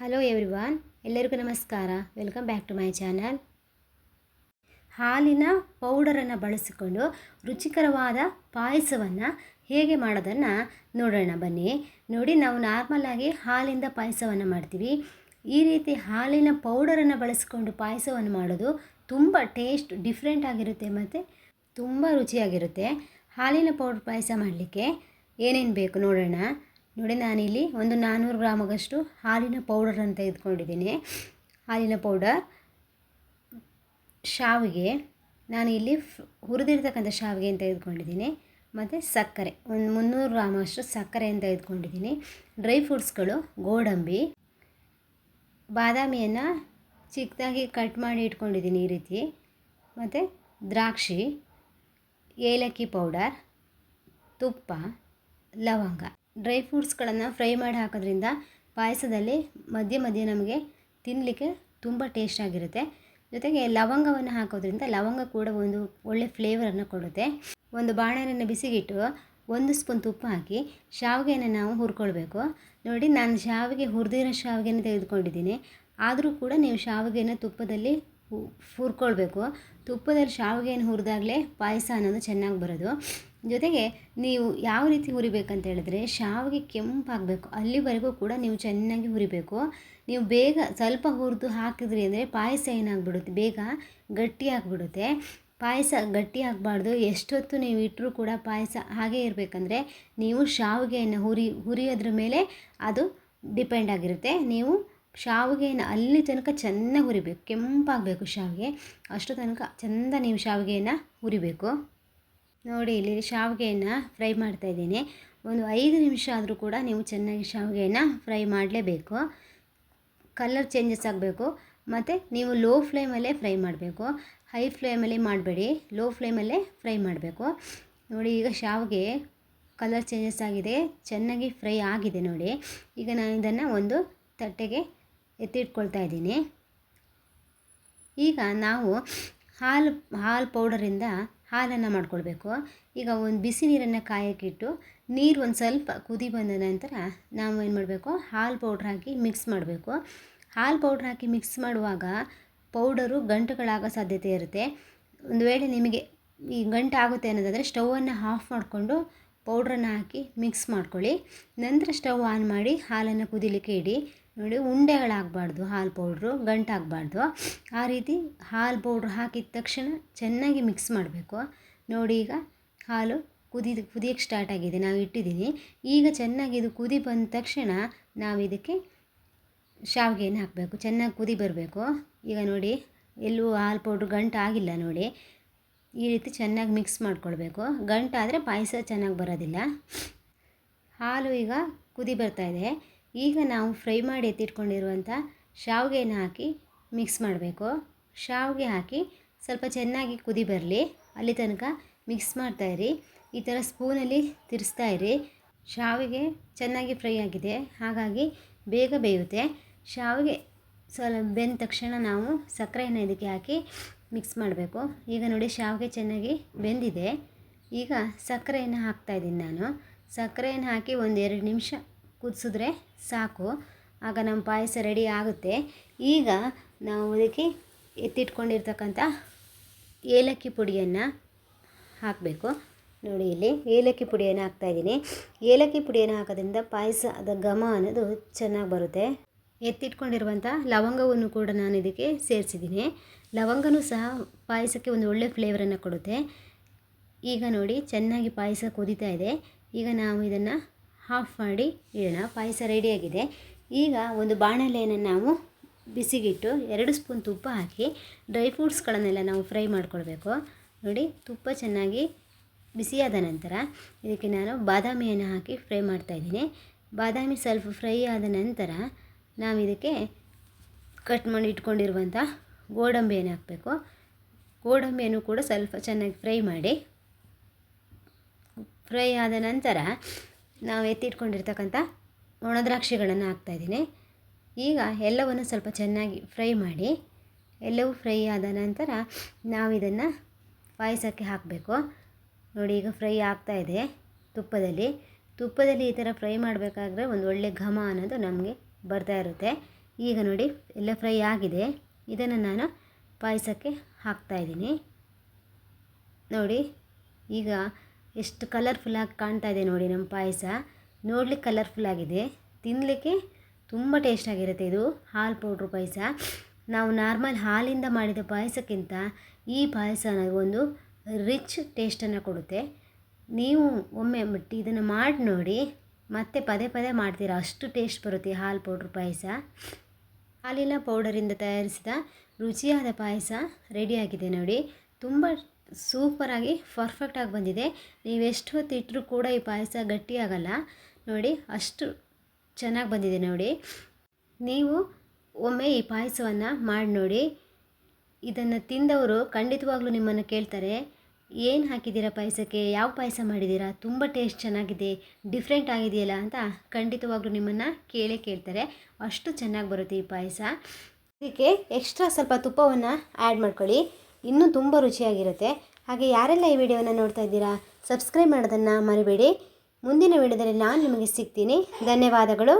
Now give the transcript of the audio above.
Hello everyone ಎಲ್ಲರಿಗೂ ನಮಸ್ಕಾರ. Welcome back to my channel ಹಾಲಿನ ಪೌಡರನ್ನು ಬಳಸಿಕೊಂಡು ರುಚಿಕರವಾದ ಪಾಯಸವನ್ನು ಹೇಗೆ ಮಾಡೋದನ್ನು ನೋಡೋಣ ಬನ್ನಿ. ನೋಡಿ, ನಾವು ನಾರ್ಮಲಾಗಿ ಹಾಲಿಂದ ಪಾಯಸವನ್ನು ಮಾಡ್ತೀವಿ. ಈ ರೀತಿ ಹಾಲಿನ ಪೌಡರನ್ನು ಬಳಸಿಕೊಂಡು ಪಾಯಸವನ್ನು ಮಾಡೋದು ತುಂಬ ಟೇಸ್ಟ್ ಡಿಫ್ರೆಂಟ್ ಆಗಿರುತ್ತೆ ಮತ್ತು ತುಂಬ ರುಚಿಯಾಗಿರುತ್ತೆ. ಹಾಲಿನ ಪೌಡರ್ ಪಾಯಸ ಮಾಡಲಿಕ್ಕೆ ಏನೇನು ಬೇಕು ನೋಡೋಣ. ನೋಡಿ ನಾನಿಲ್ಲಿ ಒಂದು ನಾನ್ನೂರು ಗ್ರಾಮಗಷ್ಟು ಹಾಲಿನ ಪೌಡರ್ ಅಂತ ತೆಗೆದುಕೊಂಡಿದ್ದೀನಿ. ಹಾಲಿನ ಪೌಡರ್ ಶಾವಿಗೆ ನಾನು ಇಲ್ಲಿ ಹುರಿದಿರ್ತಕ್ಕಂಥ ಶಾವಿಗೆ ಶಾವಿಗೆಯನ್ನು ತೆಗೆದುಕೊಂಡಿದ್ದೀನಿ. ಮತ್ತು ಸಕ್ಕರೆ, ಒಂದು ಮುನ್ನೂರು ಗ್ರಾಮಷ್ಟು ಸಕ್ಕರೆಯನ್ನು ತೆಗೆದುಕೊಂಡಿದ್ದೀನಿ. ಡ್ರೈ ಫ್ರೂಟ್ಸ್ಗಳು, ಗೋಡಂಬಿ, ಬಾದಾಮಿಯನ್ನು ಚಿಕ್ಕದಾಗಿ ಕಟ್ ಮಾಡಿ ಇಟ್ಕೊಂಡಿದ್ದೀನಿ ಈ ರೀತಿ. ಮತ್ತು ದ್ರಾಕ್ಷಿ, ಏಲಕ್ಕಿ ಪೌಡರ್ ತುಪ್ಪ, ಲವಂಗ. ಡ್ರೈ ಫ್ರೂಟ್ಸ್ಗಳನ್ನು ಫ್ರೈ ಮಾಡಿ ಹಾಕೋದ್ರಿಂದ ಪಾಯಸದಲ್ಲಿ ಮಧ್ಯೆ ಮಧ್ಯೆ ನಮಗೆ ತಿನ್ನಲಿಕ್ಕೆ ತುಂಬ ಟೇಸ್ಟ್ ಆಗಿರುತ್ತೆ. ಜೊತೆಗೆ ಲವಂಗವನ್ನು ಹಾಕೋದ್ರಿಂದ ಲವಂಗ ಕೂಡ ಒಂದು ಒಳ್ಳೆ ಫ್ಲೇವರನ್ನು ಕೊಡುತ್ತೆ. ಒಂದು ಬಾಣಲೆಯನ್ನು ಬಿಸಿಗಿಟ್ಟು ಒಂದು ಸ್ಪೂನ್ ತುಪ್ಪ ಹಾಕಿ ಶಾವಿಗೆಯನ್ನು ನಾವು ಹುರ್ಕೊಳ್ಬೇಕು. ನೋಡಿ, ನಾನು ಶಾವಿಗೆ ಹುರಿದಿರೋ ಶಾವಿಗೆನ ತೆಗೆದುಕೊಂಡಿದ್ದೀನಿ. ಆದರೂ ಕೂಡ ನೀವು ಶಾವಿಗೆನ ತುಪ್ಪದಲ್ಲಿ ಹುರ್ಕೊಳ್ಬೇಕು. ತುಪ್ಪದಲ್ಲಿ ಶಾವಿಗೆಯನ್ನು ಹುರಿದಾಗಲೇ ಪಾಯಸ ಅನ್ನೋದು ಚೆನ್ನಾಗಿ ಬರೋದು. ಜೊತೆಗೆ ನೀವು ಯಾವ ರೀತಿ ಹುರಿಬೇಕಂತ ಹೇಳಿದ್ರೆ ಶಾವಿಗೆ ಕೆಂಪಾಗಬೇಕು. ಅಲ್ಲಿವರೆಗೂ ಕೂಡ ನೀವು ಚೆನ್ನಾಗಿ ಹುರಿಬೇಕು. ನೀವು ಬೇಗ ಸ್ವಲ್ಪ ಹುರಿದು ಹಾಕಿದ್ರಿ ಅಂದರೆ ಪಾಯಸ ಏನಾಗ್ಬಿಡುತ್ತೆ? ಬೇಗ ಗಟ್ಟಿ ಆಗಿಬಿಡುತ್ತೆ. ಪಾಯಸ ಗಟ್ಟಿ ಆಗಬಾರ್ದು. ಎಷ್ಟೊತ್ತು ನೀವು ಇಟ್ಟರೂ ಕೂಡ ಪಾಯಸ ಹಾಗೆ ಇರಬೇಕಂದ್ರೆ ನೀವು ಶಾವಿಗೆಯನ್ನು ಹುರಿ, ಹುರಿಯೋದ್ರ ಮೇಲೆ ಅದು ಡಿಪೆಂಡ್ ಆಗಿರುತ್ತೆ. ನೀವು ಶಾವಿಗೆಯನ್ನು ಅಲ್ಲಿ ತನಕ ಚೆನ್ನಾಗಿ ಹುರಿಬೇಕು, ಕೆಂಪಾಗಬೇಕು ಶಾವಿಗೆ. ಅಷ್ಟು ತನಕ ಚೆಂದ ನೀವು ಶಾವಿಗೆಯನ್ನು ಹುರಿಬೇಕು. ನೋಡಿ, ಇಲ್ಲಿ ಶಾವಿಗೆಯನ್ನು ಫ್ರೈ ಮಾಡ್ತಾಯಿದ್ದೀನಿ ಒಂದು ಐದು ನಿಮಿಷ ಆದರೂ ಕೂಡ ನೀವು ಚೆನ್ನಾಗಿ ಶಾವಿಗೆಯನ್ನು ಫ್ರೈ ಮಾಡಲೇಬೇಕು. ಕಲರ್ ಚೇಂಜಸ್ ಆಗಬೇಕು. ಮತ್ತು ನೀವು ಲೋ ಫ್ಲೇಮಲ್ಲೇ ಫ್ರೈ ಮಾಡಬೇಕು. ಹೈ ಫ್ಲೇಮಲ್ಲಿ ಮಾಡಬೇಡಿ. ಲೋ ಫ್ಲೇಮಲ್ಲೇ ಫ್ರೈ ಮಾಡಬೇಕು. ನೋಡಿ, ಈಗ ಶಾವಿಗೆ ಕಲರ್ ಚೇಂಜಸ್ ಆಗಿದೆ. ಚೆನ್ನಾಗಿ ಫ್ರೈ ಆಗಿದೆ ನೋಡಿ. ಈಗ ನಾನು ಇದನ್ನು ಒಂದು ತಟ್ಟೆಗೆ ಎತ್ತಿಟ್ಕೊಳ್ತಾ ಇದ್ದೀನಿ. ಈಗ ನಾವು ಹಾಲು ಹಾಲು ಪೌಡರಿಂದ ಹಾಲನ್ನು ಮಾಡ್ಕೊಳ್ಬೇಕು. ಈಗ ಒಂದು ಬಿಸಿ ನೀರನ್ನು ಕಾಯಕ್ಕಿಟ್ಟು ನೀರು ಒಂದು ಸ್ವಲ್ಪ ಕುದಿ ಬಂದ ನಂತರ ನಾವು ಏನು ಮಾಡಬೇಕು? ಹಾಲು ಪೌಡ್ರ್ ಹಾಕಿ ಮಿಕ್ಸ್ ಮಾಡಬೇಕು. ಹಾಲು ಪೌಡ್ರ್ ಹಾಕಿ ಮಿಕ್ಸ್ ಮಾಡುವಾಗ ಪೌಡರು ಗಂಟುಗಳಾಗೋ ಸಾಧ್ಯತೆ ಇರುತ್ತೆ. ಒಂದು ವೇಳೆ ನಿಮಗೆ ಈ ಗಂಟು ಆಗುತ್ತೆ ಅನ್ನೋದಾದರೆ ಸ್ಟೌವನ್ನು ಆಫ್ ಮಾಡಿಕೊಂಡು ಪೌಡ್ರನ್ನು ಹಾಕಿ ಮಿಕ್ಸ್ ಮಾಡ್ಕೊಳ್ಳಿ. ನಂತರ ಸ್ಟವ್ ಆನ್ ಮಾಡಿ ಹಾಲನ್ನು ಕುದಿಲಿಕ್ಕೆ ಇಡಿ. ನೋಡಿ, ಉಂಡೆಗಳಾಗಬಾರ್ದು, ಹಾಲು ಪೌಡ್ರು, ಗಂಟಾಗಬಾರ್ದು. ಆ ರೀತಿ ಹಾಲು ಪೌಡ್ರ್ ಹಾಕಿದ ತಕ್ಷಣ ಚೆನ್ನಾಗಿ ಮಿಕ್ಸ್ ಮಾಡಬೇಕು. ನೋಡಿ, ಈಗ ಹಾಲು ಕುದಿ ಕುದಿಯೋಕ್ಕೆ ಸ್ಟಾರ್ಟ್ ಆಗಿದೆ. ನಾವು ಇಟ್ಟಿದ್ದೀನಿ. ಈಗ ಚೆನ್ನಾಗಿ ಇದು ಕುದಿ ಬಂದ ತಕ್ಷಣ ನಾವು ಇದಕ್ಕೆ ಶಾವಿಗೆಯನ್ನು ಹಾಕಬೇಕು. ಚೆನ್ನಾಗಿ ಕುದಿ ಬರಬೇಕು. ಈಗ ನೋಡಿ, ಎಲ್ಲೂ ಹಾಲು ಪೌಡ್ರ್ ಗಂಟು ಆಗಿಲ್ಲ ನೋಡಿ. ಈ ರೀತಿ ಚೆನ್ನಾಗಿ ಮಿಕ್ಸ್ ಮಾಡ್ಕೊಳ್ಬೇಕು. ಗಂಟಾದರೆ ಪಾಯಸ ಚೆನ್ನಾಗಿ ಬರೋದಿಲ್ಲ. ಹಾಲು ಈಗ ಕುದಿ ಬರ್ತಾಯಿದೆ ಈಗ ನಾವು ಫ್ರೈ ಮಾಡಿ ಎತ್ತಿಟ್ಕೊಂಡಿರುವಂಥ ಶಾವಿಗೆನ ಹಾಕಿ ಮಿಕ್ಸ್ ಮಾಡಬೇಕು. ಶಾವಿಗೆ ಹಾಕಿ ಸ್ವಲ್ಪ ಚೆನ್ನಾಗಿ ಕುದಿ ಬರಲಿ. ಅಲ್ಲಿ ತನಕ ಮಿಕ್ಸ್ ಮಾಡ್ತಾಯಿರಿ ಈ ಥರ ಸ್ಪೂನಲ್ಲಿ ತಿರ್ಸ್ತಾ ಇರಿ. ಶಾವಿಗೆ ಚೆನ್ನಾಗಿ ಫ್ರೈ ಆಗಿದೆ. ಹಾಗಾಗಿ ಬೇಗ ಬೇಯುತ್ತೆ. ಶಾವಿಗೆ ಸ್ವಲ್ಪ ಬೆಂದ ತಕ್ಷಣ ನಾವು ಸಕ್ಕರೆಯನ್ನು ಇದಕ್ಕೆ ಹಾಕಿ ಮಿಕ್ಸ್ ಮಾಡಬೇಕು. ಈಗ ನೋಡಿ ಶಾವಿಗೆ ಚೆನ್ನಾಗಿ ಬೆಂದಿದೆ. ಈಗ ಸಕ್ಕರೆಯನ್ನು ಹಾಕ್ತಾಯಿದ್ದೀನಿ ನಾನು. ಸಕ್ಕರೆಯನ್ನು ಹಾಕಿ ಒಂದು ಎರಡು ನಿಮಿಷ ಕುದಿಸಿದ್ರೆ ಸಾಕು. ಆಗ ನಮ್ಮ ಪಾಯಸ ರೆಡಿ ಆಗುತ್ತೆ. ಈಗ ನಾವು ಅದಕ್ಕೆ ಎತ್ತಿಟ್ಕೊಂಡಿರ್ತಕ್ಕಂಥ ಏಲಕ್ಕಿ ಪುಡಿಯನ್ನು ಹಾಕಬೇಕು. ನೋಡಿ ಇಲ್ಲಿ ಏಲಕ್ಕಿ ಪುಡಿಯನ್ನು ಹಾಕ್ತಾಯಿದ್ದೀನಿ ಏಲಕ್ಕಿ ಪುಡಿಯನ್ನು ಹಾಕೋದ್ರಿಂದ ಪಾಯಸದ ಘಮ ಅನ್ನೋದು ಚೆನ್ನಾಗಿ ಬರುತ್ತೆ. ಎತ್ತಿಟ್ಕೊಂಡಿರುವಂಥ ಲವಂಗವನ್ನು ಕೂಡ ನಾನು ಇದಕ್ಕೆ ಸೇರಿಸಿದ್ದೀನಿ. ಲವಂಗನೂ ಸಹ ಪಾಯಸಕ್ಕೆ ಒಂದು ಒಳ್ಳೆಯ ಫ್ಲೇವರನ್ನು ಕೊಡುತ್ತೆ. ಈಗ ನೋಡಿ, ಚೆನ್ನಾಗಿ ಪಾಯಸ ಕುದೀತಾ ಇದೆ. ಈಗ ನಾವು ಇದನ್ನು ಹಾಫ್ ಮಾಡಿ ಇಡೋಣ. ಪಾಯಸ ರೆಡಿಯಾಗಿದೆ ಈಗ ಒಂದು ಬಾಣಲೆಯನ್ನು ನಾವು ಬಿಸಿಗಿಟ್ಟು ಎರಡು ಸ್ಪೂನ್ ತುಪ್ಪ ಹಾಕಿ ಡ್ರೈ ಫ್ರೂಟ್ಸ್ಗಳನ್ನೆಲ್ಲ ನಾವು ಫ್ರೈ ಮಾಡ್ಕೊಳ್ಬೇಕು. ನೋಡಿ, ತುಪ್ಪ ಚೆನ್ನಾಗಿ ಬಿಸಿಯಾದ ನಂತರ ಇದಕ್ಕೆ ನಾನು ಬಾದಾಮಿಯನ್ನು ಹಾಕಿ ಫ್ರೈ ಮಾಡ್ತಾಯಿದ್ದೀನಿ ಬಾದಾಮಿ ಸ್ವಲ್ಪ ಫ್ರೈ ಆದ ನಂತರ ನಾವು ಇದಕ್ಕೆ ಕಟ್ ಮಾಡಿ ಇಟ್ಕೊಂಡಿರುವಂಥ ಗೋಡಂಬಿಯನ್ನು ಹಾಕಬೇಕು. ಗೋಡಂಬಿಯನ್ನು ಕೂಡ ಸ್ವಲ್ಪ ಚೆನ್ನಾಗಿ ಫ್ರೈ ಮಾಡಿ. ಫ್ರೈ ಆದ ನಂತರ ನಾವು ಎತ್ತಿಟ್ಕೊಂಡಿರ್ತಕ್ಕಂಥ ಒಣದ್ರಾಕ್ಷಿಗಳನ್ನು ಹಾಕ್ತಾಯಿದ್ದೀನಿ ಈಗ ಎಲ್ಲವನ್ನು ಸ್ವಲ್ಪ ಚೆನ್ನಾಗಿ ಫ್ರೈ ಮಾಡಿ. ಎಲ್ಲವೂ ಫ್ರೈ ಆದ ನಂತರ ನಾವು ಇದನ್ನು ಪಾಯಸಕ್ಕೆ ಹಾಕಬೇಕು. ನೋಡಿ ಈಗ ಫ್ರೈ ಆಗ್ತಾ ಇದೆ ತುಪ್ಪದಲ್ಲಿ. ತುಪ್ಪದಲ್ಲಿ ಈ ಥರ ಫ್ರೈ ಮಾಡಬೇಕಾದ್ರೆ ಒಂದು ಒಳ್ಳೆ ಘಮ ಅನ್ನೋದು ನಮಗೆ ಬರ್ತಾ ಇರುತ್ತೆ. ಈಗ ನೋಡಿ ಎಲ್ಲ ಫ್ರೈ ಆಗಿದೆ. ಇದನ್ನು ನಾನು ಪಾಯಸಕ್ಕೆ ಹಾಕ್ತಾಯಿದ್ದೀನಿ ನೋಡಿ, ಈಗ ಎಷ್ಟು ಕಲರ್ಫುಲ್ಲಾಗಿ ಕಾಣ್ತಾ ಇದೆ ನೋಡಿ ನಮ್ಮ ಪಾಯಸ. ನೋಡಲಿಕ್ಕೆ ಕಲರ್ಫುಲ್ ಆಗಿದೆ. ತಿನ್ನಲಿಕ್ಕೆ ತುಂಬ ಟೇಸ್ಟಾಗಿರುತ್ತೆ ಇದು, ಹಾಲು ಪೌಡ್ರ್ ಪಾಯಸ. ನಾವು ನಾರ್ಮಲ್ ಹಾಲಿಂದ ಮಾಡಿದ ಪಾಯಸಕ್ಕಿಂತ ಈ ಪಾಯಸ ಒಂದು ರಿಚ್ ಟೇಸ್ಟನ್ನು ಕೊಡುತ್ತೆ. ನೀವು ಒಮ್ಮೆ ಬಟ್ ಇದನ್ನು ಮಾಡಿ ನೋಡಿ, ಮತ್ತೆ ಪದೇ ಪದೇ ಮಾಡ್ತೀರಾ? ಅಷ್ಟು ಟೇಸ್ಟ್ ಬರುತ್ತೆ ಹಾಲು ಪೌಡ್ರ್ ಪಾಯಸ. ಹಾಲಿನ ಪೌಡರಿಂದ ತಯಾರಿಸಿದ ರುಚಿಯಾದ ಪಾಯಸ ರೆಡಿಯಾಗಿದೆ ನೋಡಿ. ತುಂಬ ಸೂಪರಾಗಿ ಪರ್ಫೆಕ್ಟಾಗಿ ಬಂದಿದೆ. ನೀವು ಎಷ್ಟು ಇಟ್ಟರೂ ಕೂಡ ಈ ಪಾಯಸ ಗಟ್ಟಿಯಾಗಲ್ಲ ನೋಡಿ, ಅಷ್ಟು ಚೆನ್ನಾಗಿ ಬಂದಿದೆ ನೋಡಿ. ನೀವು ಒಮ್ಮೆ ಈ ಪಾಯಸವನ್ನು ಮಾಡಿ ನೋಡಿ. ಇದನ್ನು ತಿಂದವರು ಖಂಡಿತವಾಗ್ಲೂ ನಿಮ್ಮನ್ನು ಕೇಳ್ತಾರೆ. ಏನು ಹಾಕಿದ್ದೀರಾ ಪಾಯಸಕ್ಕೆ? ಯಾವ ಪಾಯಸ ಮಾಡಿದ್ದೀರಾ? ತುಂಬ ಟೇಸ್ಟ್ ಚೆನ್ನಾಗಿದೆ ಡಿಫ್ರೆಂಟ್ ಆಗಿದೆಯಲ್ಲ ಅಂತ ಖಂಡಿತವಾಗ್ಲೂ ನಿಮ್ಮನ್ನು ಕೇಳೇ ಕೇಳ್ತಾರೆ. ಅಷ್ಟು ಚೆನ್ನಾಗಿ ಬರುತ್ತೆ ಈ ಪಾಯಸ. ಇದಕ್ಕೆ ಎಕ್ಸ್ಟ್ರಾ ಸ್ವಲ್ಪ ತುಪ್ಪವನ್ನು ಆ್ಯಡ್ ಮಾಡ್ಕೊಳ್ಳಿ. ಇನ್ನೂ ತುಂಬ ರುಚಿಯಾಗಿರುತ್ತೆ. ಹಾಗೆ ಯಾರೆಲ್ಲ ಈ ವಿಡಿಯೋವನ್ನು ನೋಡ್ತಾ ಇದ್ದೀರಾ ಸಬ್ಸ್ಕ್ರೈಬ್ ಮಾಡೋದನ್ನು ಮರಿಬೇಡಿ. ಮುಂದಿನ ವಿಡಿಯೋದಲ್ಲಿ ನಾನು ನಿಮಗೆ ಸಿಗ್ತೀನಿ. ಧನ್ಯವಾದಗಳು.